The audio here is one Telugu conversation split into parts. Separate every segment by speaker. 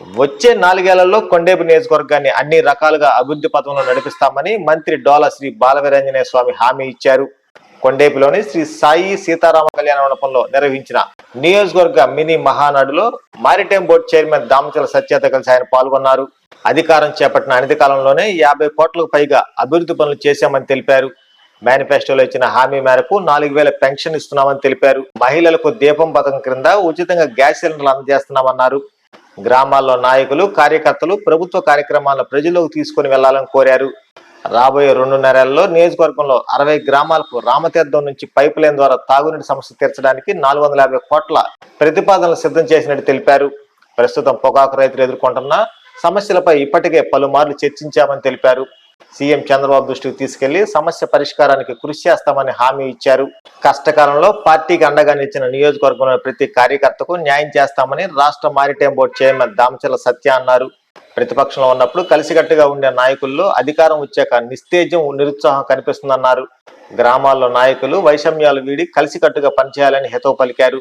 Speaker 1: వచ్చే నాలుగేళ్ళలో కొండేపు నియోజకవర్గాన్ని అన్ని రకాలుగా అభివృద్ధి పథంలో నడిపిస్తామని మంత్రి డోలా శ్రీ బాలవీరాంజనేయ స్వామి హామీ ఇచ్చారు. కొండేపులోని శ్రీ సాయి సీతారామ కళ్యాణ మండపంలో నిర్వహించిన నియోజకవర్గ మినీ మహానాడులో maritime board chairman Damachala Satyata కలిసి ఆయన పాల్గొన్నారు. అధికారం చేపట్టిన అనతి కాలంలోనే యాభై కోట్లకు పైగా అభివృద్ధి పనులు చేశామని తెలిపారు. మేనిఫెస్టోలో ఇచ్చిన హామీ మేరకు నాలుగు వేల పెన్షన్ ఇస్తున్నామని తెలిపారు. మహిళలకు దీపం పథకం క్రింద ఉచితంగా గ్యాస్ సిలిండర్లు అందజేస్తున్నామన్నారు. గ్రామాల్లో నాయకులు కార్యకర్తలు ప్రభుత్వ కార్యక్రమాలను ప్రజల్లోకి తీసుకుని వెళ్ళాలని కోరారు. రాబోయే రెండు నెలల్లో నియోజకవర్గంలో అరవై గ్రామాలకు రామతీర్థం నుంచి పైప్ లైన్ ద్వారా తాగునీటి సమస్య తీర్చడానికి నాలుగు వందల యాభై కోట్ల ప్రతిపాదనలు సిద్ధం చేసినట్టు తెలిపారు. ప్రస్తుతం పొగాకు రైతులు ఎదుర్కొంటున్న సమస్యలపై ఇప్పటికే పలుమార్లు చర్చించామని తెలిపారు. సీఎం చంద్రబాబు దృష్టికి తీసుకెళ్ళి సమస్య పరిష్కారానికి కృషి చేస్తామని హామీ ఇచ్చారు. కష్టకాలంలో పార్టీకి అండగా నిలిచిన నియోజకవర్గంలో ప్రతి కార్యకర్తకు న్యాయం చేస్తామని రాష్ట్ర maritime board chairman Damachala Satya అన్నారు. ప్రతిపక్షంలో ఉన్నప్పుడు కలిసికట్టుగా ఉండే నాయకుల్లో అధికారం వచ్చాక నిస్తేజం నిరుత్సాహం కనిపిస్తుందన్నారు. గ్రామాల్లో నాయకులు వైషమ్యాలు వీడి కలిసికట్టుగా పనిచేయాలని హితవు పలికారు.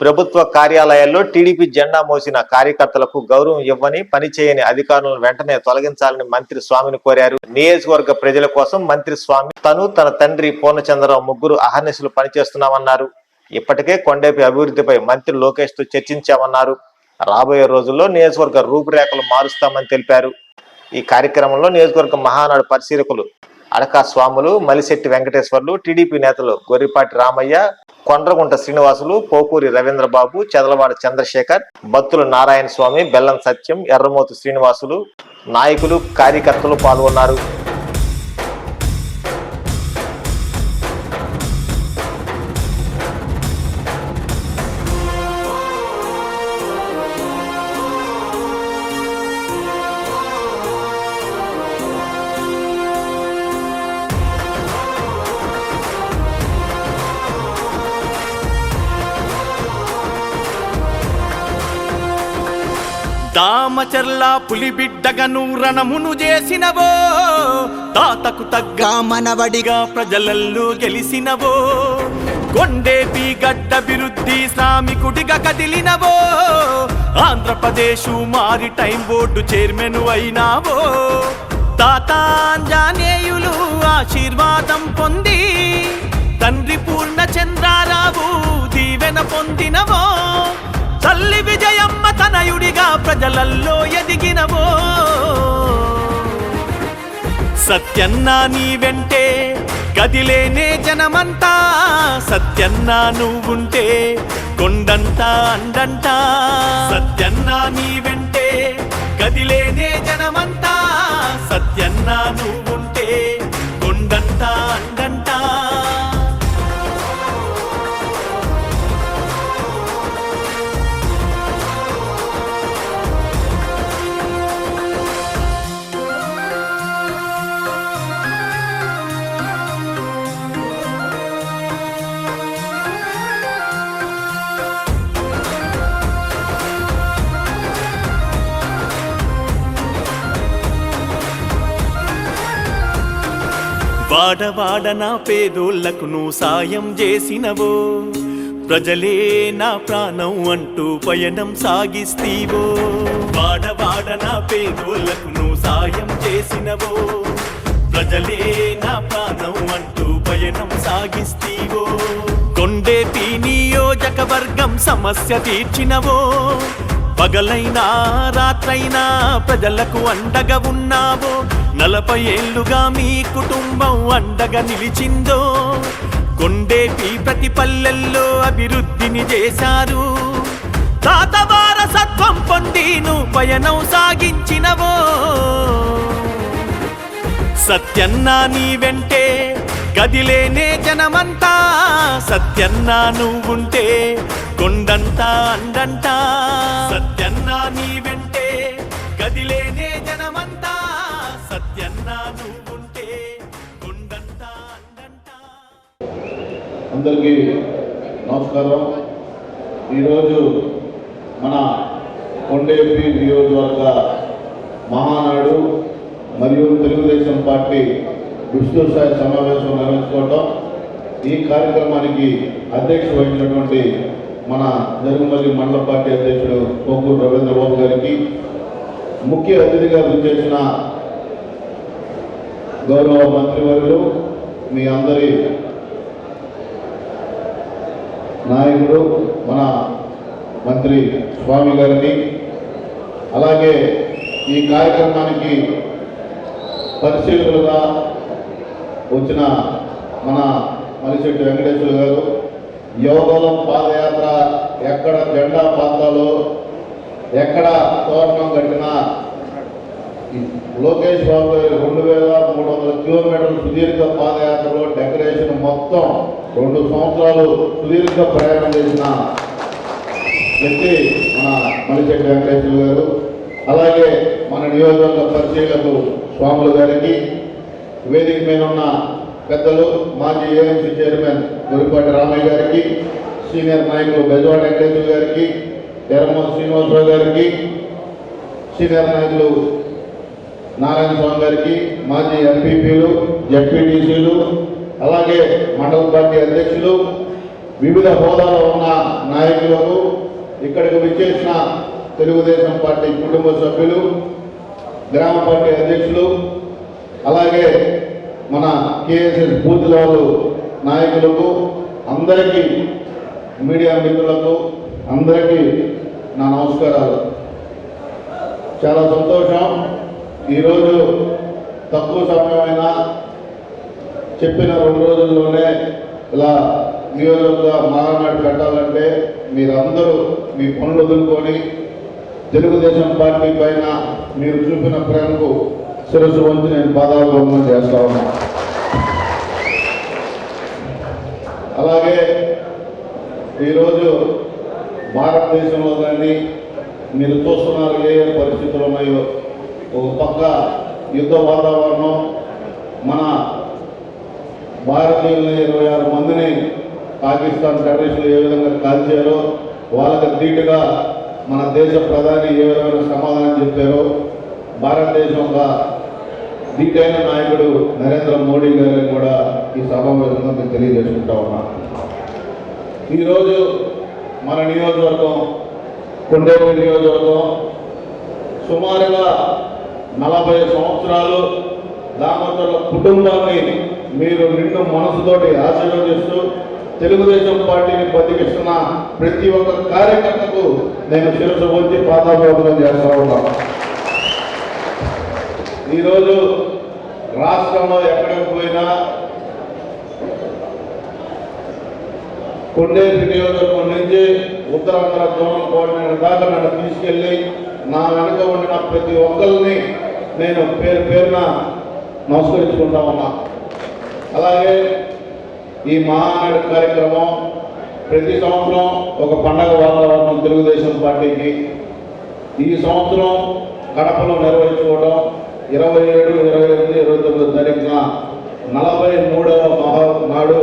Speaker 1: ప్రభుత్వ కార్యాలయాల్లో టీడీపీ జెండా మోసిన కార్యకర్తలకు గౌరవం ఇవ్వని పని చేయని అధికారులను వెంటనే తొలగించాలని మంత్రి స్వామిని కోరారు. నియోజకవర్గ ప్రజల కోసం మంత్రి స్వామి తను తన తండ్రి పూర్ణచంద్రరావు ముగ్గురు అహర్నిశలు పనిచేస్తున్నామన్నారు. ఇప్పటికే కొండేపి అభివృద్ధిపై మంత్రి లోకేష్తో చర్చించామన్నారు. రాబోయే రోజుల్లో నియోజకవర్గ రూపురేఖలు మారుస్తామని తెలిపారు. ఈ కార్యక్రమంలో నియోజకవర్గ మహానాడు పరిశీలకులు అడకా స్వాములు మలిశెట్టి వెంకటేశ్వర్లు టీడీపీ నేతలు గొర్రిపాటి రామయ్య కొండ్రగుంట శ్రీనివాసులు పోకూరి రవీంద్రబాబు చెదలవాడ చంద్రశేఖర్ బత్తుల నారాయణ స్వామి బెల్లం సత్యం ఎర్రమోతు శ్రీనివాసులు నాయకులు కార్యకర్తలు పాల్గొన్నారు.
Speaker 2: దామచర్ల పులిబిడ్డగను రణమును చేసినవో తాతకు తగ్గ
Speaker 3: మనవడిగా
Speaker 2: ప్రజలల్లో గెలిసినవో కొండేపి గడ్డభివృద్ధి శ్రామికుడిగా కదిలినవో Andhra Pradesh maritime board chairman అయినావో. తాతాంజనేయులు ఆశీర్వాదం పొంది తండ్రి పూర్ణ చంద్రారావు దీవెన పొందినవో. ప్రజలల్లో ఎదిగినవో. సత్యన్నా నీ వెంటే గదిలేనే జనమంతా. సత్యన్నా నువ్వుంటే కొండంతా అండంట. సత్యన్నా నీ వెంటే గదిలేనే జనమంతా. సత్యన్నా నువ్వు వాడవాడ నా పేదోళ్ళకు నువ్వు సాయం చేసినవో. ప్రజలే నా ప్రాణం అంటూ పయనం సాగిస్తీవో. వాడవాడ నా పేదోళ్ళకు నువ్వు సాయం చేసినవో. ప్రజలే నా ప్రాణం అంటూ పయనం సాగిస్తీవో. కొండేపి నియోజకవర్గం సమస్య తీర్చినవో. పగలైనా రాత్రైనా ప్రజలకు అండగా ఉన్నావో. నలభై ఏళ్ళుగా మీ కుటుంబం అండగా నిలిచిందో. కొండేపి ప్రతి పల్లెల్లో అభివృద్ధిని చేశారు. తాతవార సత్వం పొంది నువ్వు పయనం సాగించినవో. సత్యన్నా నీ వెంటే గదిలేనే జనమంతా. సత్యన్నా నువ్వుంటే కొండంతా అండంట సత్యన్నా నీ వెంటే గదిలేనే జనమంతా. సత్యన్నా నువ్వుంటే కొండంతా అండంట
Speaker 4: అందరికీ నమస్కారం. ఈరోజు మన కొండేపి నియోజకవర్గ మహానాడు మరియు తెలుగుదేశం పార్టీ విష్ణు స్థాయి సమావేశం నిర్వహించుకోవటం. ఈ కార్యక్రమానికి అధ్యక్ష వహించినటువంటి మన జరుగుమల్లి మండల పార్టీ అధ్యక్షుడు కోకూరు రవీంద్రబాబు గారికి ముఖ్య అతిథిగా విచ్చేసిన గౌరవ మంత్రివర్యులు మీ అందరి నాయకుడు మన మంత్రి స్వామి గారిని. అలాగే ఈ కార్యక్రమానికి పరిశీలకులుగా వచ్చిన మన మలిశెట్టి వెంకటేశ్వర గారు యోగలం పాదయాత్ర ఎక్కడ జెండా పాతాలో ఎక్కడ తోరణం కట్టినా లోకేష్ బాబు గారి రెండు వేల మూడు వందల కిలోమీటర్ల సుదీర్ఘ పాదయాత్రలో డెకరేషన్ మొత్తం రెండు సంవత్సరాలు సుదీర్ఘ ప్రయాణం చేసిన వ్యక్తి మన మలిశెట్టి వెంకటేశ్వర గారు అలాగే మన నియోజకవర్గ పరిశీలకు స్వాములు గారికి వేదిక మీద ఉన్న పెద్దలు మాజీ ఏఎంసీ చైర్మన్ గురిపాటి రామయ్య గారికి సీనియర్ నాయకులు బెజవాడ వెంకటేశ్వర గారికి ఎర్రమోహన్ శ్రీనివాసరావు గారికి సీనియర్ నాయకులు నారాయణ స్వామి గారికి మాజీ ఎంపీపీలు జడ్పీటీసీలు అలాగే మండల పార్టీ అధ్యక్షులు వివిధ హోదాలో ఉన్న నాయకులకు ఇక్కడికి విచ్చేసిన తెలుగుదేశం పార్టీ కుటుంబ సభ్యులు గ్రామ పార్టీ అధ్యక్షులు అలాగే మన కేఎస్ఎస్ బూత్ లెవెల్ నాయకులకు అందరికీ మీడియా మిత్రులకు అందరికీ నా నమస్కారాలు. చాలా సంతోషం. ఈరోజు తక్కువ సమయమైనా చెప్పిన రెండు రోజుల్లోనే ఇలా నియోజకవర్గ మహానాడు పెట్టాలంటే మీరందరూ మీ పనులు వదులుకొని తెలుగుదేశం పార్టీ పైన మీరు చూపిన ప్రేమకు శిరస్సు వంచి నేను పాదాభివందనం చేస్తా ఉన్నా. అలాగే ఈరోజు భారతదేశంలో కానీ మీరు చూస్తున్నారు ఏ ఏ పరిస్థితులు ఉన్నాయో. ఒక పక్క యుద్ధ వాతావరణం మన భారతీయులని ఇరవై ఆరు మందిని పాకిస్తాన్ టెర్రరిస్టులు ఏ విధంగా కాల్చారో వాళ్ళకి ధీటుగా మన దేశ ప్రధాని ఏ విధమైన సమాధానం చెప్పారో భారతదేశం ఒక ధీటైన నాయకుడు నరేంద్ర మోడీ గారిని కూడా ఈ సమావేశంలో మేము తెలియజేసుకుంటా ఉన్నాం. ఈరోజు మన నియోజకవర్గం కొండేపల్లి నియోజకవర్గం సుమారుగా నలభై సంవత్సరాలు దామోదరుల కుటుంబాన్ని మీరు నిండు మనసుతోటి ఆశీర్వదిస్తూ తెలుగుదేశం పార్టీని బతికిస్తున్న ప్రతి ఒక్క కార్యకర్తకు నేను శిరసు వచ్చి పాదాభివందనం చేస్తా ఉన్నాను. ఈరోజు రాష్ట్రంలో ఎక్కడికి పోయినా కొండేపి నియోజకవర్గం నుంచి ఉత్తరాంధ్ర జోనల్ కోఆర్డినేటర్ దాకా నన్ను తీసుకెళ్ళి నా వెనక ఉండిన ప్రతి ఒక్కరిని నేను పేరు పేరున నమస్కరించుకుంటా ఉన్నా. అలాగే ఈ మహానాడు కార్యక్రమం ప్రతి సంవత్సరం ఒక పండగ వాతావరణం తెలుగుదేశం పార్టీకి. ఈ సంవత్సరం కడపలో నిర్వహించుకోవడం ఇరవై ఏడు ఇరవై ఎనిమిది ఇరవై తొమ్మిది తారీఖున నలభై మూడవ మహానాడు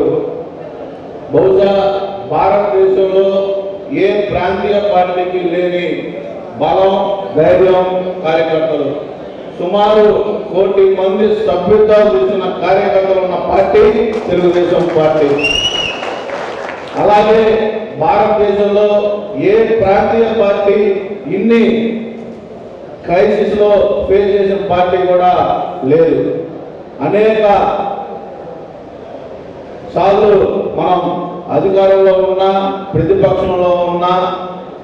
Speaker 4: బహుశా భారతదేశంలో ఏ ప్రాంతీయ పార్టీకి లేని బలం ధైర్యం కార్యకర్తలు సుమారు కోటి మంది సభ్యులతో చూసిన కార్యకర్తలు ఉన్న పార్టీ తెలుగుదేశం పార్టీ. అలాగే భారతదేశంలో ఏ ప్రాంతీయ పార్టీ ఇన్ని క్రైసిస్లో ఫేస్ చేసిన పార్టీ కూడా లేదు. అనేక సార్లు మనం అధికారంలో ఉన్నా ప్రతిపక్షంలో ఉన్నా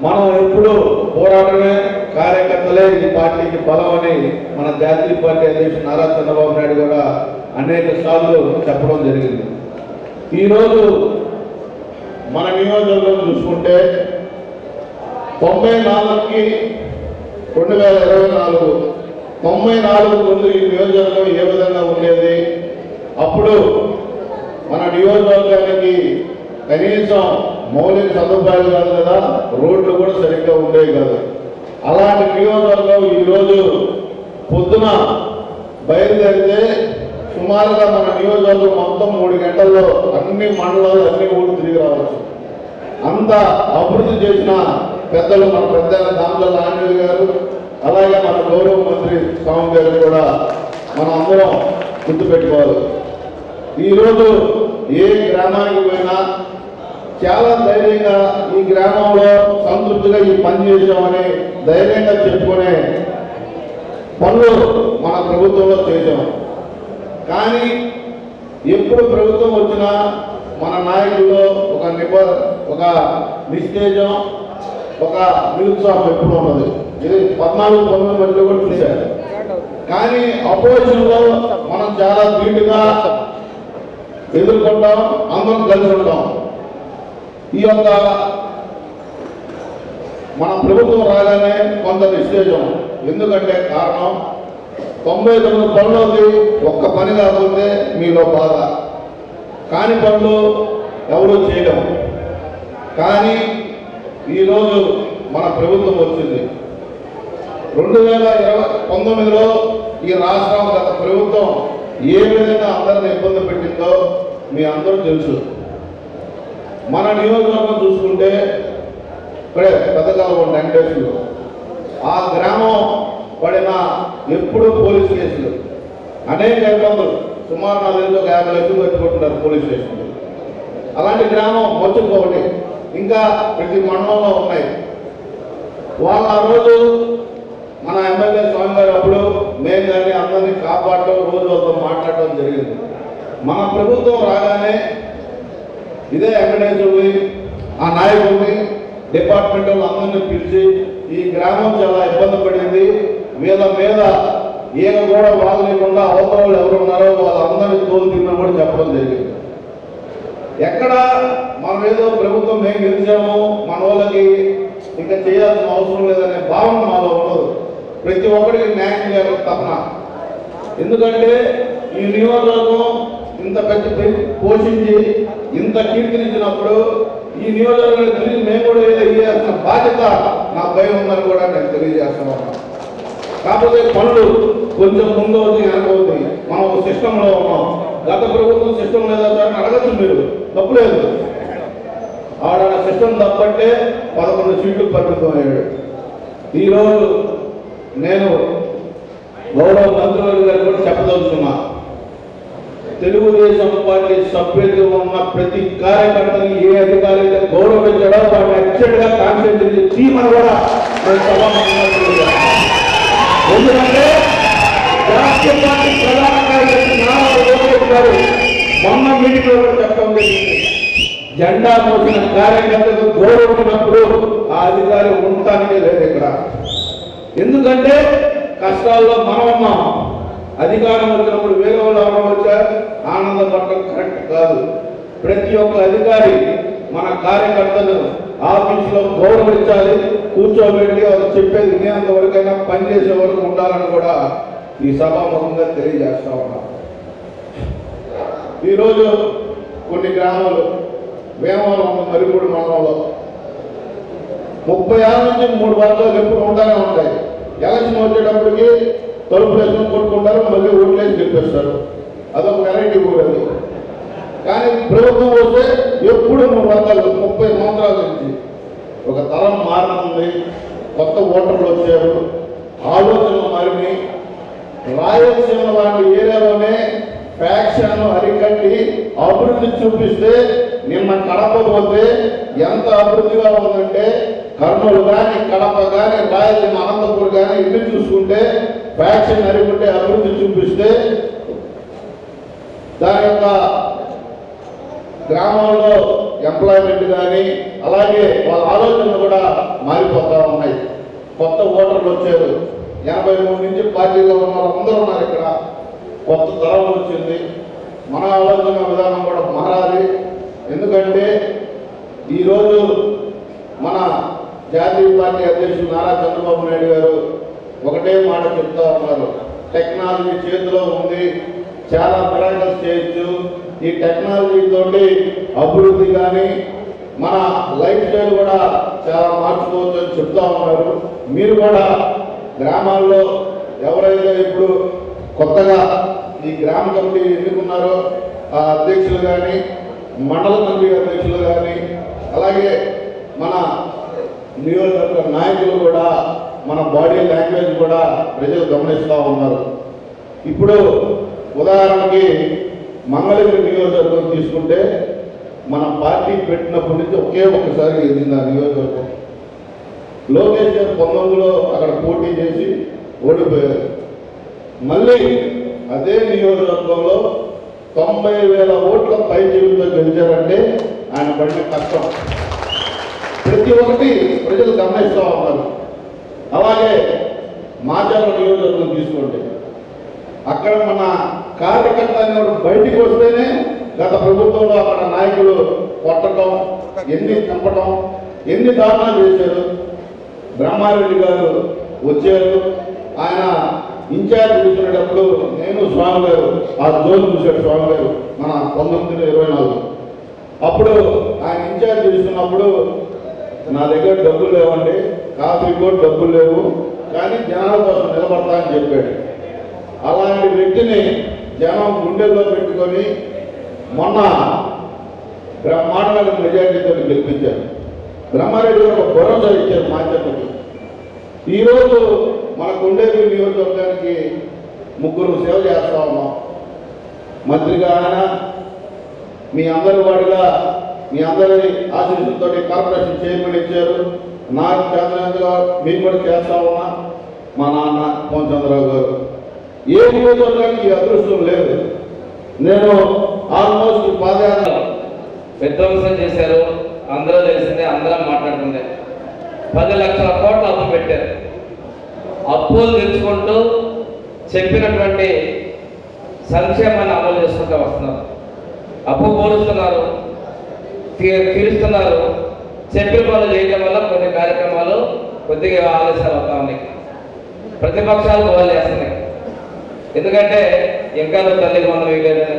Speaker 4: మనం ఎప్పుడు పోరాటమే కార్యకర్తలే ఈ పార్టీకి బలం అని మన జాతీయ పార్టీ అధ్యక్షుడు నారా చంద్రబాబు నాయుడు కూడా అనేక సార్లు చెప్పడం జరిగింది. ఈరోజు మన నియోజకవర్గం చూసుకుంటే తొంభై నాలుగుకి రెండు వేల ఇరవై నాలుగు తొంభై నాలుగు ముందు ఈ నియోజకవర్గం ఏ విధంగా ఉండేది? అప్పుడు మన నియోజకవర్గానికి కనీసం మౌలిక సదుపాయాలు కాదు కదా రోడ్లు కూడా సరిగ్గా ఉండేవి కాదు. అలాంటి నియోజకవర్గం ఈరోజు పొద్దున బయలుదేరితే సుమారుగా మన నియోజకవర్గం మొత్తం మూడు గంటల్లో అన్ని మండలాలు అన్ని ఊళ్ళు తిరిగి రావచ్చు. అంత అభివృద్ధి చేసిన పెద్దలు మన పెద్ద దాంట్లో నాయుడు గారు అలాగే మన గౌరవ మంత్రి స్వామి గారు కూడా మన అందరం గుర్తుపెట్టుకోవాలి ఈరోజు ఏ గ్రామానికి పోయినా చాలా ధైర్యంగా ఈ గ్రామంలో సంతృప్తిగా ఈ పని చేసామని ధైర్యంగా చెప్పుకునే పనులు మన ప్రభుత్వంలో చేసాం కానీ ఎప్పుడు ప్రభుత్వం వచ్చినా మన నాయకుల్లో ఒక నిబ ఒక నిస్తేజం ఒక నిరుత్సాహం ఎప్పుడు ఉన్నది? ఇది పద్నాలుగు పంతొమ్మిది మధ్యలో కూడా చూశారు. కానీ అపోజిషన్లో మనం చాలా ధీటుగా ఎదుర్కొంటాం అందరం కలిసి ఉంటాం. ఈ యొక్క మన ప్రభుత్వం రాగానే కొంత నిశ్చేజం ఎందుకంటే కారణం తొంభై తొమ్మిది పనులకి ఒక్క పని కాకపోతే మీలో బాధ. కాని పనులు ఎవరు చేయడం కానీ ఈరోజు మన ప్రభుత్వం వచ్చింది. రెండు వేల ఇరవై పంతొమ్మిదిలో ఈ రాష్ట్రం గత ప్రభుత్వం ఏ విధంగా అందరిని ఇబ్బంది పెట్టిందో మీ అందరూ తెలుసు. మన నియోజకవర్గం చూసుకుంటే ఇక్కడే పెద్దకాలం వెంకటేశ్వరులు. ఆ గ్రామం పడిన ఎప్పుడు పోలీస్ కేసులు. అనేక ఇబ్బందులు. సుమారు నా ఒక యాభై లక్షలు పెట్టుకుంటున్నారు పోలీస్ స్టేషన్లు. అలాంటి గ్రామం మొచ్చుకోవటి ఇంకా ప్రతి మండలంలో ఉన్నాయి. వాళ్ళ ఆ రోజు మన ఎమ్మెల్యే స్వామి గారు అప్పుడు మేము కానీ అందరినీ కాపాడటం రోజు వాళ్ళతో మాట్లాడటం జరిగింది. మన ప్రభుత్వం రాగానే ఇదే వెంకటేశ్వరుని ఆ నాయకుడిని డిపార్ట్మెంట్ వాళ్ళు అందరినీ పిలిచి ఈ గ్రామం చాలా ఇబ్బంది పడింది. వీళ్ళ మీద ఈయన కూడా వాళ్ళు లేకుండా అవతల వాళ్ళు ఎవరు ఉన్నారో వాళ్ళందరినీ తోలు తిన్నా కూడా చెప్పడం జరిగింది. ఎక్కడ మనం ఏదో ప్రభుత్వం మేము గెలిచాము మన వాళ్ళకి ఇంకా చేయాల్సిన అవసరం లేదనే భావన మాలో ఉండదు. ప్రతి ఒక్కరికి న్యాయం చేయాలి తపన ఎందుకంటే ఈ నియోజకవర్గం ఇంత పెద్ద పోషించి ఇంత కీర్తినిచ్చినప్పుడు ఈ నియోజకవర్గాన్ని తిరిగి మేము కూడా ఏదో ఇవ్వాల్సిన బాధ్యత నా భయం ఉందని కూడా నేను తెలియజేస్తున్నాను. కాకపోతే పనులు కొంచెం ముందు వచ్చి వెనక మనం సిస్టంలో ఉన్నాం. గత ప్రభుత్వం సిస్టమ్ లేదా సార్ అడగచ్చు మీరు. తప్పు లేదు. ఆడ సిస్టమ్ తప్పట్టే పదకొండు సీట్లు పట్టుకుపోయాడు. ఈరోజు నేను గౌరవ మంత్రివర్గ గారు కూడా చెప్పదలుచున్నా తెలుగుదేశం పార్టీ సభ్యులు ఉన్న ప్రతి కార్యకర్తని ఏ అధికారి అయితే గౌరవించడో వాడిని అచ్చడిగా కాన్సెంట్రేట్ తీయమని కూడా ఎందుకంటే రాష్ట్ర పార్టీ ప్రధాన లోకేష్ గారు మొన్న మీటింగ్లో కూడా చెప్పడం జరిగింది. జెండా మోసిన కార్యకర్తలు గౌరవించినప్పుడు ఆ అధికారి ఉండటానికే లేదు ఇక్కడ. ఎందుకంటే కష్టాల్లో మనం ఉన్నాం అధికారం వచ్చినప్పుడు వేరే వాళ్ళు ఎవరో వచ్చారు ఆనందపడటం కరెక్ట్ కాదు. ప్రతి ఒక్క అధికారి మన కార్యకర్తలు ఆఫీసులో గౌరవించాలి కూర్చోబెట్టి వాళ్ళు చెప్పేది వినేంత వరకైనా పనిచేసే వరకు ఉండాలని కూడా ఈ సభాముఖంగా తెలియజేస్తా ఉన్నాం. ఈరోజు కొన్ని గ్రామాలు వేమవరం ఉంది మరిపూడి మండలంలో ముప్పై ఆరు నుంచి మూడు వారాలు ఎప్పుడు ఉంటానే ఉంటాయి. ఎలక్షన్ వచ్చేటప్పటికి తలుపు వేసుకొని కొట్టుకుంటారు మళ్ళీ ఓట్లేసి గెలిపిస్తారు అదొక వెరైటీ కూడా కానీ ప్రభుత్వం వస్తే ఎప్పుడు మూడు వర్గాలు ముప్పై సంవత్సరాల నుంచి ఒక తరం మారుతుంది కొత్త ఓటర్లు వచ్చారు. ఆలోచనలు మారినాయి. రాయలసీమ లాంటి ఏరియాలోనే ఫ్యాక్షన్ అరికట్టి అభివృద్ధి చూపిస్తే నిన్న కడప పోతే ఎంత అభివృద్ధిగా ఉందంటే కర్నూలు కానీ కడప కానీ రాయలసీమ అనంతపూర్ కానీ ఇల్లు చూసుకుంటే ఫ్యాక్షన్ అరికుంటే అభివృద్ధి చూపిస్తే దాని యొక్క గ్రామంలో ఎంప్లాయ్మెంట్ కానీ అలాగే వాళ్ళ ఆలోచనలు కూడా మారిపోతా ఉన్నాయి. కొత్త ఓటర్లు వచ్చారు. ఎనభై మూడు నుంచి పార్టీలో ఉన్న వాళ్ళందరూ ఉన్నారు ఇక్కడ. కొత్త తరం వచ్చింది. మన ఆలోచన విధానం కూడా మారాలి. ఎందుకంటే ఈరోజు మన జాతీయ పార్టీ అధ్యక్షులు నారా చంద్రబాబు నాయుడు గారు ఒకటే మాట చెప్తా ఉన్నారు. టెక్నాలజీ చేతిలో ఉంది. చాలా మిరాకల్స్ చేయొచ్చు. ఈ టెక్నాలజీ తోటి అభివృద్ధి కానీ మన లైఫ్ స్టైల్ కూడా చాలా మార్చుకోవచ్చు అని చెప్తా ఉన్నారు. మీరు కూడా గ్రామాల్లో ఎవరైతే ఇప్పుడు కొత్తగా ఈ గ్రామ కమిటీ ఎన్నుకున్నారో ఆ అధ్యక్షులు కానీ మండల కమిటీ అధ్యక్షులు కానీ అలాగే మన నియోజకవర్గ నాయకులు కూడా మన బాడీ లాంగ్వేజ్ కూడా ప్రజలు గమనిస్తూ ఉన్నారు. ఇప్పుడు ఉదాహరణకి మంగళగిరి నియోజకవర్గం తీసుకుంటే మన పార్టీ పెట్టినప్పటి నుంచి ఒకే ఒక్కసారి ఎదిగింది ఆ నియోజకవర్గం. లోకేష్ గారు పంతొమ్మిదిలో అక్కడ పోటీ చేసి ఓడిపోయారు. మళ్ళీ అదే నియోజకవర్గంలో తొంభై వేల ఓట్ల పై జీవితో గెలిచారంటే ఆయన పడిన కష్టం. ప్రతి ఒక్కటి ప్రజలు గమనిస్తూ ఉన్నారు. అలాగే మాచార నియోజకవర్గం తీసుకోండి. అక్కడ మన కార్యకర్త అనేవాడు బయటికి వస్తేనే గత ప్రభుత్వంలో అక్కడ నాయకులు కొట్టడం ఎన్ని చంపడం ఎన్ని దారుణాలు చేశారు? బ్రహ్మారెడ్డి గారు వచ్చారు. ఆయన ఇన్ఛార్జ్ చూసుకునేటప్పుడు నేను స్వామి గారు ఆ జోన్ చూశాడు స్వామి గారు మన పంతొమ్మిది ఇరవై నాలుగు. అప్పుడు ఆయన ఇన్ఛార్జ్ చూస్తున్నప్పుడు నా దగ్గర డబ్బులు లేవండి కాఫీ కూడా డబ్బులు లేవు కానీ జనాల కోసం నిలబడతా అని చెప్పాడు. అలాంటి వ్యక్తిని జనం గుండెల్లో పెట్టుకొని మొన్న బ్రహ్మాండమైన మెజార్టీతో గెలిపించారు. బ్రహ్మారెడ్డి గారు ఒక భరోసా ఇచ్చారు మాధ్యమకి. ఈరోజు మన కొండేపి నియోజకవర్గానికి ముగ్గురు సేవ చేస్తా ఉన్నాం. మంత్రిగా ఆయన మీ అందరి వాడిగా మీ అందరి ఆశీస్సులతో కార్పొరేషన్ చైర్మన్ ఇచ్చారు. నాకు చేతనంతగా మేము కూడా చేస్తా ఉన్నా. మా నాన్న పవన్ చంద్రరావు గారు. ఏ నియోజకవర్గానికి అదృష్టం లేదు. నేను ఆల్మోస్ట్ పాదయాత్ర
Speaker 3: విధ్వంసం చేశారు. అందరూ తెలిసిందే అందరం మాట్లాడుతుండే పది లక్షల కోట్లు అప్పు పెట్టారు. అప్పులు తెచ్చుకుంటూ చెప్పినటువంటి సంక్షేమాన్ని అమలు చేసుకుంటూ వస్తున్నారు. అప్పు పోలుస్తున్నారు తీరుస్తున్నారు. చెప్పిన పనులు చేయడం వల్ల కొన్ని కార్యక్రమాలు కొద్దిగా ఆలస్యాలు అవుతా ఉన్నాయి. ప్రతిపక్షాలు గోల్ చేస్తున్నాయి. ఎందుకంటే ఇంకా నువ్వు తల్లికి మనం వేయలేదని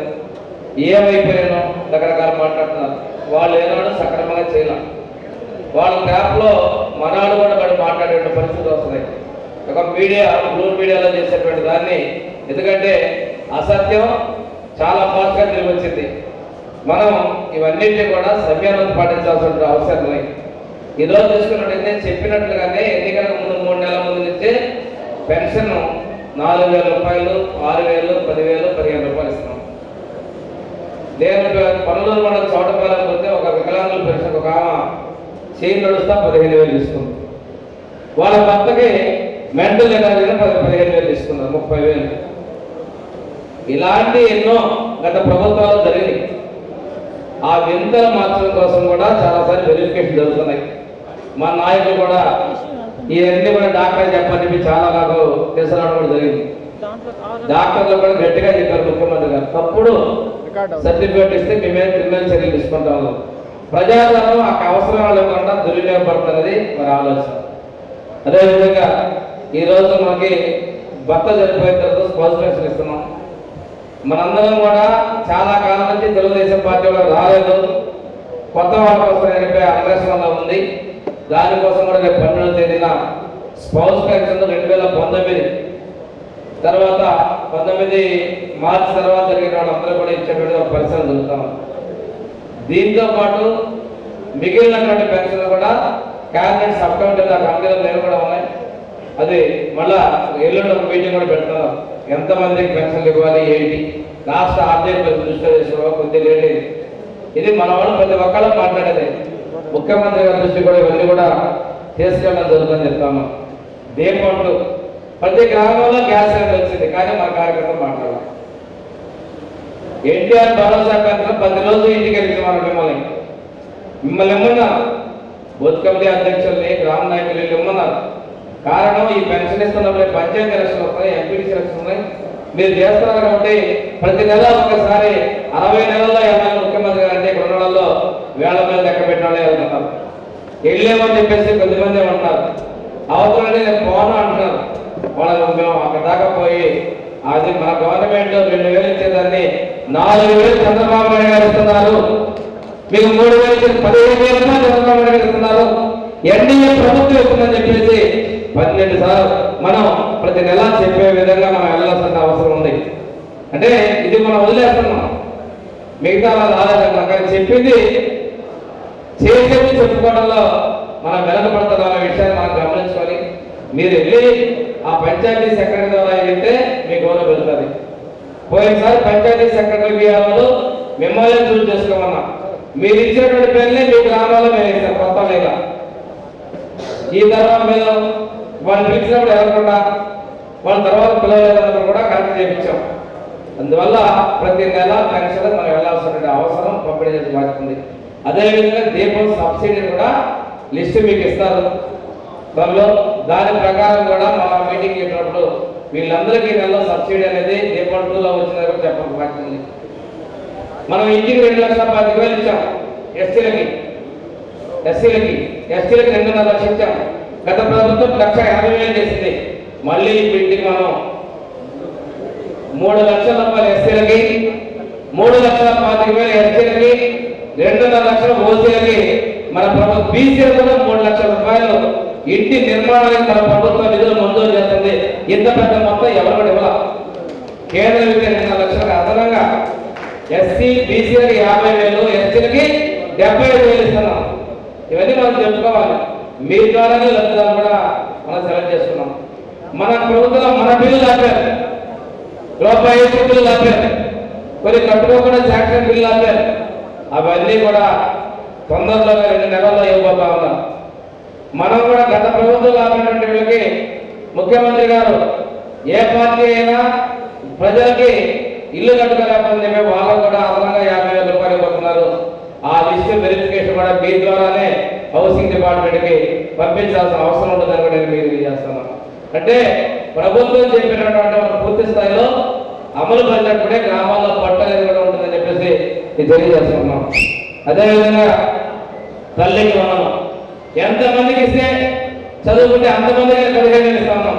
Speaker 3: ఏమైపోయాను రకరకాల మాట్లాడుతున్నారు. వాళ్ళు ఏనాడు సక్రమంగా చేయలేం. వాళ్ళ ట్యాప్లో మనాడు కూడా పడి మాట్లాడే పరిస్థితులు వస్తున్నాయి. ఒక మీడియా బ్లూ మీడియాలో చేసేటువంటి దాన్ని. ఎందుకంటే అసత్యం చాలా ఫాస్ట్గా తిరిగి మనం ఇవన్నింటినీ కూడా సమయాలను పాటించాల్సిన అవసరం లేదు ఈరోజు చూసుకున్నట్టయితే చెప్పినట్లుగానే ఎన్నికలకు ముందు మూడు నెలల ముందు నుంచే పెన్షన్ నాలుగు వేల రూపాయలు ఆరు వేలు పదివేలు పదిహేను రూపాయలు ఇస్తున్నాం. నేను పనులు మనం చోటపాలెం పోతే ఒక వికలాంగుల పెన్షన్ ఒక ఆమె చేయి నడుస్తా పదిహేను వేలు ఇస్తుంది. వాళ్ళ భర్తకి మెంటల్ ఎనర్జీని పది పదిహేను వేలు ఇస్తున్నారు ముప్పై వేలు. ఇలాంటి ఎన్నో గత ప్రభుత్వాలు జరిగినాయి. ఆ వింతలు మార్చడం కోసం కూడా చాలాసార్లు వెరిఫికేషన్ జరుగుతున్నాయి. మా నాయకులు కూడా ఇవన్నీ కూడా డాక్టర్ చెప్పని చెప్పి చాలా నాకు తీసుకురావడం కూడా జరిగింది. డాక్టర్లు కూడా గట్టిగా చెప్పారు ముఖ్యమంత్రి గారు. తప్పుడు సర్టిఫికేట్ ఇస్తే మేమే క్రిమినల్ చర్యలు తీసుకుంటాము ప్రజాధనం ఆ అవసరం లేకుండా దుర్వినియోగపడుతున్నది మరి ఆలోచన. అదేవిధంగా ఈరోజు మనకి భర్త చనిపోయిన తర్వాత స్పౌస్ పెన్షన్ ఇస్తున్నాం. మనందరం కూడా చాలా కాలం నుంచి తెలుగుదేశం పార్టీ వాళ్ళు రాలేదు. కొత్త వాళ్ళ కోసం చెప్పే అన్వేషణలో ఉంది. దానికోసం కూడా రేపు పన్నెండవ తేదీన స్పౌస్ పెన్షన్ రెండు వేల పంతొమ్మిది. తర్వాత పంతొమ్మిది మార్చి తర్వాత జరిగిన వాళ్ళందరూ కూడా ఇచ్చేటువంటి పరిశ్రమ జరుగుతాం దీంతో పాటు మిగిలినటువంటి పెన్షన్ కూడా క్యాబినెట్ సబ్ కమిటీ ఆ కమిటీలో నేను కూడా ఉన్నాయి. అది మళ్ళా ఎల్లుండి ఒక మీటింగ్ కూడా పెడుతున్నారు ఎంతమందికి పెన్షన్లు ఇవ్వాలి ఏంటి? రాష్ట్ర ఆర్థిక పరిస్థితి దృష్టిలో చేసుకోవడం కొద్దిగా ఇది మన వాళ్ళు ప్రతి ఒక్కళ్ళు మాట్లాడేది. ముఖ్యమంత్రి గారి దృష్టి కూడా ఇవన్నీ కూడా తీసుకెళ్ళడం జరుగుతుందని చెప్తాము. దీపంటు ప్రతి గ్రామంలో గ్యాస్ సిలిండర్ వచ్చింది కానీ మా కార్యకర్త మాట్లాడాలి. ఎన్టీఆర్ భరోసా కేంద్రం పది రోజులు ఇంటికి వెళ్ళింది మనం మిమ్మల్ని. మిమ్మల్ని ఇమ్మన్నారు బూత్ కమిటీ అధ్యక్షుల్ని గ్రామ నాయకులు ఇమ్మన్నారు కారణం ఈ పెన్షన్ ఇస్తున్నప్పుడు పంచాయతీ ఎలక్షన్ వస్తున్నాయి ఎంపీటీ ఎలక్షన్ ఉన్నాయి మీరు చేస్తున్నారు కాబట్టి ప్రతి నెల ఒకసారి అరవై నెలల్లో ఏమైనా ముఖ్యమంత్రి గారు అంటే ఇక్కడ ఉన్న వేల మీద లెక్క పెట్టాలి వాళ్ళే వెళ్తున్నారు వెళ్ళేమని చెప్పేసి కొద్దిమంది ఏమంటున్నారు అవసరం నేను పోను అంటున్నారు. వాళ్ళు మేము అక్కడ దాకా పోయి అది మన గవర్నమెంట్ రెండు వేలు ఇచ్చేదాన్ని నాలుగు వేలు చంద్రబాబు నాయుడు గారు ఇస్తున్నారు. మీకు మూడు వేలు పదిహేను వేలు చంద్రబాబు నాయుడు గారు ఇస్తున్నారు. ఎన్డీఏ ప్రభుత్వం ఇస్తుందని చెప్పేసి పన్నెండు సార్లు మనం ప్రతి నెల చెప్పే విధంగా మనం వెళ్ళాల్సిన అవసరం ఉంది. అంటే ఇది మనం వదిలేస్తున్నాం. మిగతా వాళ్ళు కానీ చెప్పింది చేసేది చెప్పుకోవడంలో మనం వెనకబడుతున్న అనే విషయాన్ని మనం గమనించుకొని మీరు వెళ్ళి ఆ పంచాయతీ సెక్రటరీ ద్వారా వెళ్తే మీ గౌరవం వెళ్తుంది. పోయినసారి పంచాయతీ సెక్రటరీ బిఆర్ఓలు మిమ్మల్ని చూస్ చేసుకోమన్నా. మీరు ఇచ్చినటువంటి పేర్లే మీ గ్రామాల్లో మేము ఇస్తాం కొత్త మీద ఈ తర్వాత మేము వాళ్ళు పిలిచినప్పుడు వెళ్ళకుండా వాళ్ళ తర్వాత పిల్లలు కూడా కరెక్ట్ చేయించాం అందువల్ల ప్రతి నెల పెన్షన్ మనం వెళ్ళాల్సిన అవసరం పంపిణీ చేసి మారుతుంది అదేవిధంగా దీపం సబ్సిడీ కూడా లిస్టు మీకు ఇస్తారు. దానిలో దాని ప్రకారం కూడా మన మీటింగ్ చెప్పినప్పుడు వీళ్ళందరికీ నెలలో సబ్సిడీ అనేది దీపం టూలో వచ్చిందని కూడా చెప్పడం మారుతుంది మనం ఇంటికి రెండు లక్షల పాతిక వేలు ఇచ్చాం ఎస్సీలకి ఎస్సీలకి ఎస్టీలకి రెండున్నర లక్షలు ఇచ్చాం. గత ప్రభుత్వం లక్ష యాభై వేలు చేసింది. మళ్ళీ ఇప్పుడు మనం మూడు లక్షల రూపాయలు ఎస్సీలకి మూడు లక్షల పాతిక వేలు ఎస్సీలకి రెండున్నర లక్షల ఓసీలకి మన ప్రభుత్వం బీసీలు కూడా మూడు లక్షల రూపాయలు ఇంటి నిర్మాణానికి మన ప్రభుత్వం నిధులు మంజూరు చేస్తుంది. ఇంత పెద్ద మొత్తం ఎవరు కూడా ఇవ్వాల. కేంద్ర విద్య రెండు లక్షలకు అదనంగా ఎస్సీ బీసీలకి యాభై వేలు ఎస్సీలకి డెబ్బై ఐదు వేలు ఇస్తున్నాం. ఇవన్నీ మనం చెప్పుకోవాలి. మీ ద్వారానే లబ్ధిదారులు కూడా మనం సెలెక్ట్ చేసుకున్నాం. మన ప్రభుత్వం మన బిల్లు ఆపారు రూపాయి ఐదు బిల్లులు ఆపారు కొన్ని కట్టుకోకుండా శాంక్షన్ బిల్లు ఆపారు అవన్నీ కూడా తొందరలో రెండు నెలల్లో ఇవ్వబోతా ఉన్నాం మనం కూడా గత ప్రభుత్వం ఆపినటువంటి వీళ్ళకి ముఖ్యమంత్రి గారు ఏ పార్టీ అయినా ప్రజలకి ఇల్లు కట్టుకోలేకపోతే మేము వాళ్ళకు కూడా అదనంగా యాభై వేల రూపాయలు ఇవ్వతున్నారు ఆ లిస్ట్ వెరిఫికేషన్ కూడా మీ ద్వారానే హౌసింగ్ డిపార్ట్మెంట్కి పంపించాల్సిన అవసరం ఉండదని కూడా నేను మీకు చేస్తున్నాను అంటే ప్రభుత్వం చెప్పినటువంటి మన పూర్తి స్థాయిలో అమలు పరిచినప్పుడే గ్రామాల్లో పట్టు అనేది కూడా ఉంటుందని చెప్పేసి ఇది తెలియజేస్తున్నాం. అదేవిధంగా తల్లికి మనం ఎంతమందికి ఇస్తే చదువుకుంటే అంతమందికి పదిహేను వేలు ఇస్తా ఉన్నాం.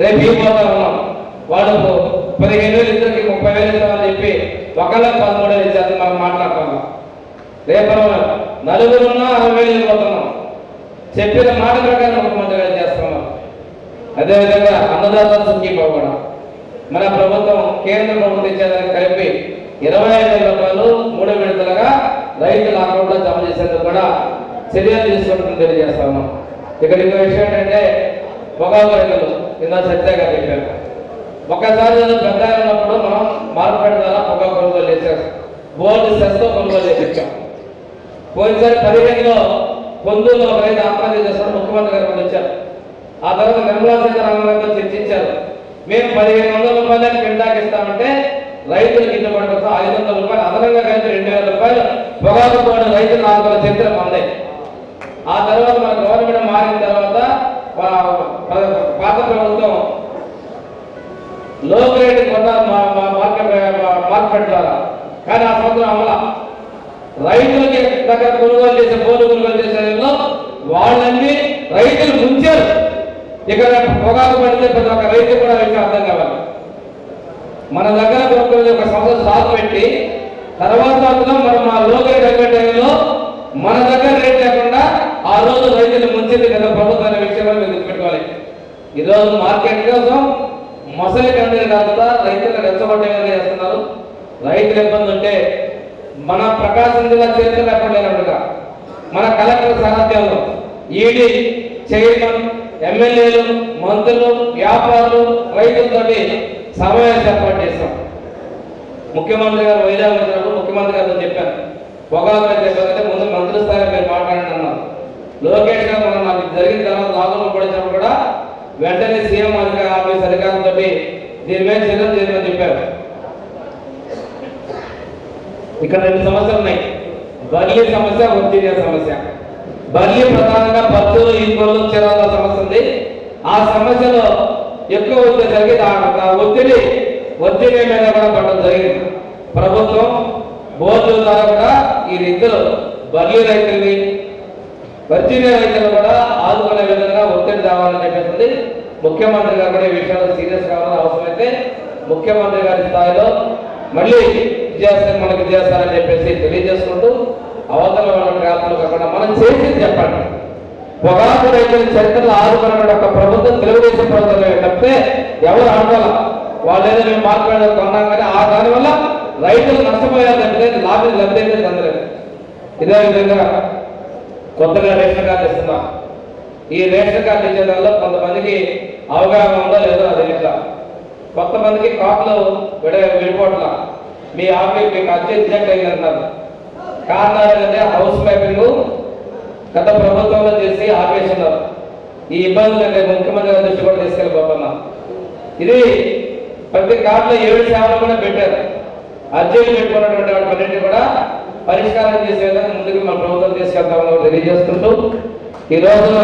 Speaker 3: రేపు ఇవ్వబోతా పోతా ఉన్నాం? వాళ్ళకు పదిహేను వేలు ఇద్దరికి ముప్పై వేలు ఇస్తామని చెప్పి ఒకళ్ళకి పదమూడు వేలు ఇచ్చేది మనం మాట్లాడుతున్నాం రేపు నలుగురున్నా అరవై వేలు పోతున్నాం చెప్పిన మాట ప్రకారం ముఖ్యమంత్రి చేస్తున్నాం. అదేవిధంగా అన్నదాత సుఖీభావ కూడా మన ప్రభుత్వం కేంద్ర ప్రభుత్వం ఇచ్చేదానికి కలిపి ఇరవై ఐదు వేల రూపాయలు మూడు విడతలుగా రైతుల అకౌంట్లో జమ చేసేందుకు కూడా చర్యలు తీసుకుంటుందని తెలియజేస్తా ఇక్కడ ఇంకో విషయం ఏంటంటే పొగాకు రైతులు కింద సత్య గారు చెప్పారు. ఒకసారి పెద్ద ఉన్నప్పుడు మనం మార్కెట్ ద్వారా పొగాకు కొనుగోలు చేసాం బోర్డు సెస్తో కొనుగోలు చేయించాం పోయినసారి పదిహేనులో కొందూరులో ఒక రైతు ఆత్మహత్య చేస్తాడు ముఖ్యమంత్రి గారు ముందు వచ్చారు. ఆ తర్వాత నిర్మలా సీతారామన్ చర్చించారు. మేము పదిహేను వందల రూపాయలు కింటాకి ఇస్తామంటే రైతులకు గిట్టుబాటు కోసం ఐదు వందల రూపాయలు అదనంగా కలిపి రెండు వేల రూపాయలు పొగాకు పోయిన రైతులు ఆందోళన చరిత్ర పొందాయి. ఆ తర్వాత మన గవర్నమెంట్ మారిన తర్వాత పాత ప్రభుత్వం లో గ్రేడ్ కొన్నారు మా- మార్కెట్ మార్కెట్ ద్వారా. కానీ ఆ సంవత్సరం అమల. రైతులకి దగ్గర కొనుగోలు చేసే బోర్డు కొనుగోలు చేసేలో వాళ్ళన్నీ రైతులు ముంచారు. ఇక్కడ పొగాకు పడితే ప్రతి ఒక్క రైతు కూడా విషయం అర్థం కావాలి. మన దగ్గర కొనుగోలు ఒక సంవత్సరం సాగు పెట్టి తర్వాత మనం మా లోకల్ టైంలో మన దగ్గర రేట్ లేకుండా ఆ రోజు రైతులు ముంచింది కదా ప్రభుత్వాన్ని అనే విషయం కూడా గుర్తుపెట్టుకోవాలి ఈ రోజు మార్కెట్ కోసం మొసలి కంటే కాకుండా రైతులు రెచ్చగొట్టే చేస్తున్నారు. రైతులు ఇబ్బంది ఉంటే మన ప్రకాశం జిల్లా చరిత్ర లేకుండా మన కలెక్టర్ సారథ్యంలో ఈడీ చైర్మన్ ఎమ్మెల్యేలు మంత్రులు వ్యాపారులు రైతులతోటి సమావేశం ఏర్పాటు చేస్తాం ముఖ్యమంత్రి గారు వైజాగ్ వచ్చినప్పుడు ముఖ్యమంత్రి గారితో చెప్పాను పొగాకు రైతు ముందు మంత్రి స్థాయిలో మీరు మాట్లాడండి అన్నారు. లోకేష్ గారు మనం నాకు జరిగిన తర్వాత లాగులు పడినప్పుడు కూడా వెంటనే సీఎం అధికార ఆఫీస్ అధికారులతో దీని మీద చర్యలు చేయమని చెప్పారు. ఇక్కడ రెండు సమస్యలు ఉన్నాయి. బర్లీ సమస్య ఒత్తిడి సమస్య. బర్లీ ప్రధానంగా భక్తులు ఈకోలు చేరాల సమస్య ఉంది. ఆ సమస్యలో ఎక్కువ ఒత్తిడి జరిగి ఒత్తిడి ఒత్తిడి మీద కూడా పడడం జరిగింది. ప్రభుత్వం బోర్డుల ద్వారా కూడా ఈ రైతులు బర్లీ రైతుల్ని వర్జీనియా రైతులు కూడా ఆదుకునే విధంగా ఒత్తిడి తేవాలని చెప్పేసి ముఖ్యమంత్రి గారు కూడా ఈ విషయాలు సీరియస్ కావాలని అవసరమైతే ముఖ్యమంత్రి గారి స్థాయిలో మళ్ళీ చేస్తే మనకి చేస్తారని చెప్పేసి తెలియజేసుకుంటూ అవతల వాళ్ళ ట్రాప్లు కాకుండా మనం చేసింది చెప్పండి. పొగాకు రైతుల చరిత్రలో ఆదుకున్న ఒక ప్రభుత్వం తెలుగుదేశం ప్రభుత్వం తప్పితే ఎవరు ఆడాల వాళ్ళు ఏదో మేము మాట్లాడే కొన్నాం కానీ ఆ దానివల్ల రైతులు నష్టపోయారు తప్పితే లాభం లబ్ధి అందలేదు ఇదే విధంగా కొత్తగా రేషన్ కార్డు ఇస్తున్నా. ఈ రేషన్ కార్డు ఇచ్చే దానిలో కొంతమందికి అవగాహన ఉందో లేదో అది ఇట్లా. కొంతమందికి కాపులు విడ విడిపోట్ల మీ ఆఫీస్ మీకు అర్జీ రిజెక్ట్ అయ్యిందన్నారు కారణాలు ఏంటంటే హౌస్ మ్యాపింగ్ గత ప్రభుత్వంలో చేసి ఆపేస్తున్నారు. ఈ ఇబ్బందులు అంటే ముఖ్యమంత్రి గారి దృష్టి కూడా తీసుకెళ్ళిపోతున్నా ఇది ప్రతి కార్డులో ఏడు సేవలు కూడా పెట్టారు. అర్జీలు పెట్టుకున్నటువంటి వాటి కూడా పరిష్కారం చేసే విధంగా ముందుకు మన ప్రభుత్వం తీసుకెళ్తామని తెలియజేస్తుంటూ ఈ రోజున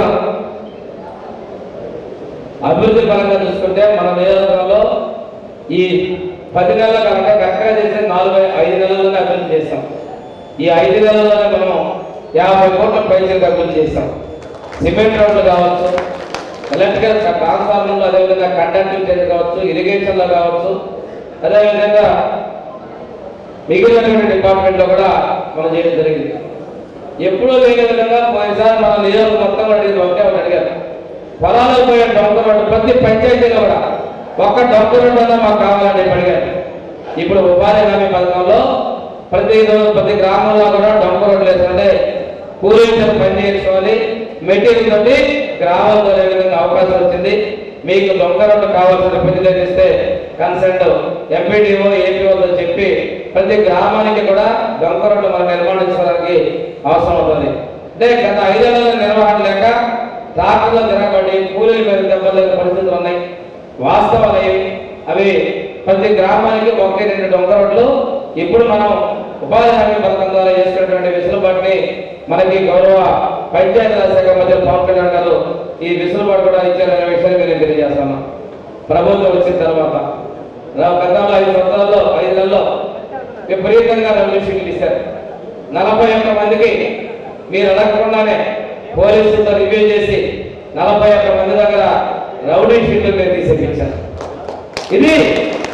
Speaker 3: అభివృద్ధి పరంగా చూసుకుంటే మన నియోజకవర్గంలో ఈ పది నెలల కనుక కరెక్ట్గా చేసే నాలుగు ఐదు నెలల్లోనే అభివృద్ధి చేస్తాం. ఈ ఐదు నెలల్లోనే మనం యాభై కోట్ల పైసలు అభివృద్ధి చేస్తాం. సిమెంట్ రోడ్లు కావచ్చు ఎలక్ట్రికల్ ట్రాన్స్ఫార్మర్లు అదేవిధంగా కండక్టివిటీ కావచ్చు ఇరిగేషన్లో కావచ్చు అదేవిధంగా మిగిలినటువంటి డిపార్ట్మెంట్లో కూడా మనం చేయడం జరిగింది. ఎప్పుడూ లేని విధంగా పోయినసారి మన నియోజకవర్గం మొత్తం కూడా అడిగింది ఒకటే ఒకటి అడిగారు పొలాలకు పోయే డొంక రోడ్డు ప్రతి పంచాయతీలో కూడా ఒక్క డొంక రోడ్డు అన్నా మాకు కావాలని అడిగారు. ఇప్పుడు ఉపాధి హామీ పథకంలో ప్రతి ప్రతి గ్రామంలో కూడా డొంక రోడ్లు వేస్తుంటే కూలీలతో పని చేసుకోవాలి మెటీరియల్ తోటి గ్రామంలో ఏ విధంగా అవకాశం వచ్చింది. మీకు డొంక రోడ్లు కావాల్సిన ప్రతిదీ ఇస్తే కన్సల్ట్ ఎంపీడీఓ ఏపీఓతో చెప్పి ప్రతి గ్రామానికి కూడా డొంక రోడ్లు మనం నిర్మాణించడానికి అవసరం అవుతుంది. అంటే గత ఐదేళ్ళ నిర్వహణ లేక ట్రాక్టర్లో తిరగబడి కూలీలు మీద దెబ్బలు పరిస్థితులు ఉన్నాయి. వాస్తవాలు అవి ప్రతి గ్రామానికి ఒకటి రెండు డొంక రోడ్లు. ఇప్పుడు మనం ఉపాధి హామీ పథకం ద్వారా చేసినటువంటి వెసులుబాటుని మనకి గౌరవ పంచాయతీరాజ్ శాఖ మంత్రి పవన్ కళ్యాణ్ గారు ఈ వెసులుబాటు కూడా ఇచ్చారనే విషయాన్ని నేను తెలియజేస్తాను ప్రభుత్వం వచ్చిన తర్వాత రా- గతంలో ఐదు సంవత్సరాల్లో ఐదు నెలల్లో విపరీతంగా రెవల్యూషన్లు ఇస్తారు నలభై ఒక్క మందికి మీరు అడగకుండానే పోలీసులతో రివ్యూ చేసి నలభై ఒక్క మంది దగ్గర రౌడీ షీట్లు మీరు తీసేపించారు. ఇది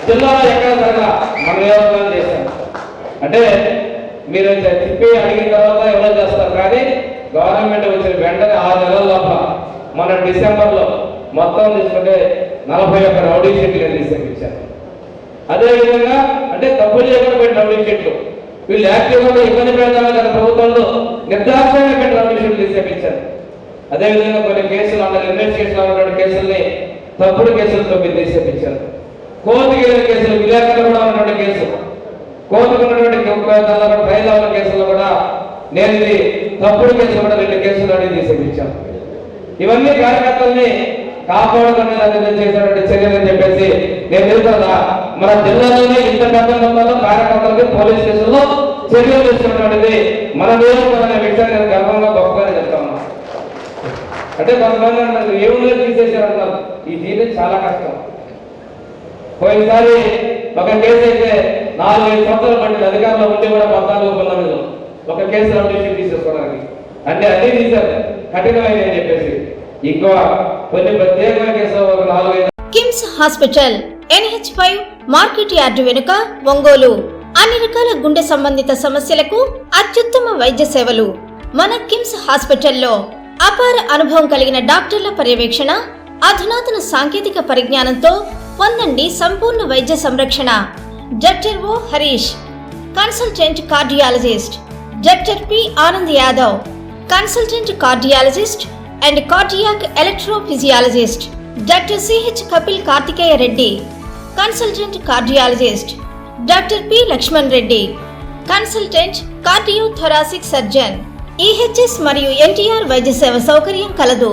Speaker 3: జిల్లాలో ఎక్కడ జరగల మన నియోజకవర్గం చేశాం అంటే మీరు చెప్పి అడిగిన తర్వాత ఎవరు చేస్తారు? కానీ గవర్నమెంట్ వచ్చిన వెంటనే ఆరు నెలల లోపల మన డిసెంబర్లో మొత్తం తీసుకుంటే నలభై ఒక్క రౌడీ షీట్లు తీసుకొచ్చారు అదేవిధంగా అంటే తప్పులు చేయకుండా పెట్టిన రౌడీ షీట్లు. వీళ్ళు యాక్టివ్గా ఇబ్బంది పెడతామని గత ప్రభుత్వంలో. నిర్దాక్షణంగా పెట్టిన రౌడీ షీట్లు తీసుకొచ్చారు. అదేవిధంగా కొన్ని కేసులు అందరు ఇన్వెస్టిగేషన్ కేసుల్ని తప్పుడు కేసులతో మీరు తీసుకొచ్చారు. కోర్టుకి కేసులు విలేకరులు కూడా ఉన్నటువంటి కేసు కోతుకున్నటువంటి ఉన్నటువంటి ట్రయల్ కేసుల్లో కూడా నేను ఇది తప్పుడు కేసులు కూడా రెండు కేసులు అడిగి తీసుకొచ్చాను ఇవన్నీ కార్యకర్తల్ని కాపాడుకునే చేసినటువంటి చర్యలు అని చెప్పేసి నేను తెలుసా మన జిల్లాలోనే ఇంత డబ్బులు కార్యకర్తలకి పోలీస్ స్టేషన్లో చర్యలు తీసుకున్నటువంటిది మన నియోజకవర్గం అనే విషయాన్ని నేను గర్వంగా గొప్పగానే చెప్తాను. అంటే కొంతమంది అంటారు ఏముందో తీసేసారు అన్నారు. ఈ తీయడం చాలా కష్టం. పోయినసారి ఒక కేసు అయితే నాలుగైదు సంవత్సరాలు పట్టింది అధికారంలో ఉంటే కూడా పద్నాలుగు పంతొమ్మిదిలో ఒక కేసు రౌడీషీట్ తీసేసుకోవడానికి. అంటే అన్ని తీశారు. కఠినమైన అని చెప్పేసి. ఇంకో కొన్ని ప్రత్యేకమైన కేసు ఒక నాలుగైదు
Speaker 5: KIMS hospital NH five market yard వెనుక ఒంగోలు. అన్ని రకాల గుండె సంబంధిత సమస్యలకు అత్యుత్తమ వైద్య సేవలు. మన కిమ్స్ హాస్పిటల్లో అపార అనుభవం కలిగిన డాక్టర్ల పర్యవేక్షణ అధునాతన సాంకేతిక పరిజ్ఞానంతో పొందండి సంపూర్ణ వైద్య సంరక్షణ. Doctor O Harish consultant cardiologist doctor P Anand Yadav consultant cardiologist and cardiac electrophysiologist doctor CH Kapil Karthikeya Reddy consultant cardiologist doctor P Lakshman Reddy consultant cardio thoracic surgeon EHS మరియు ఎన్టీఆర్ వైద్య సేవ సౌకర్యం కలదు.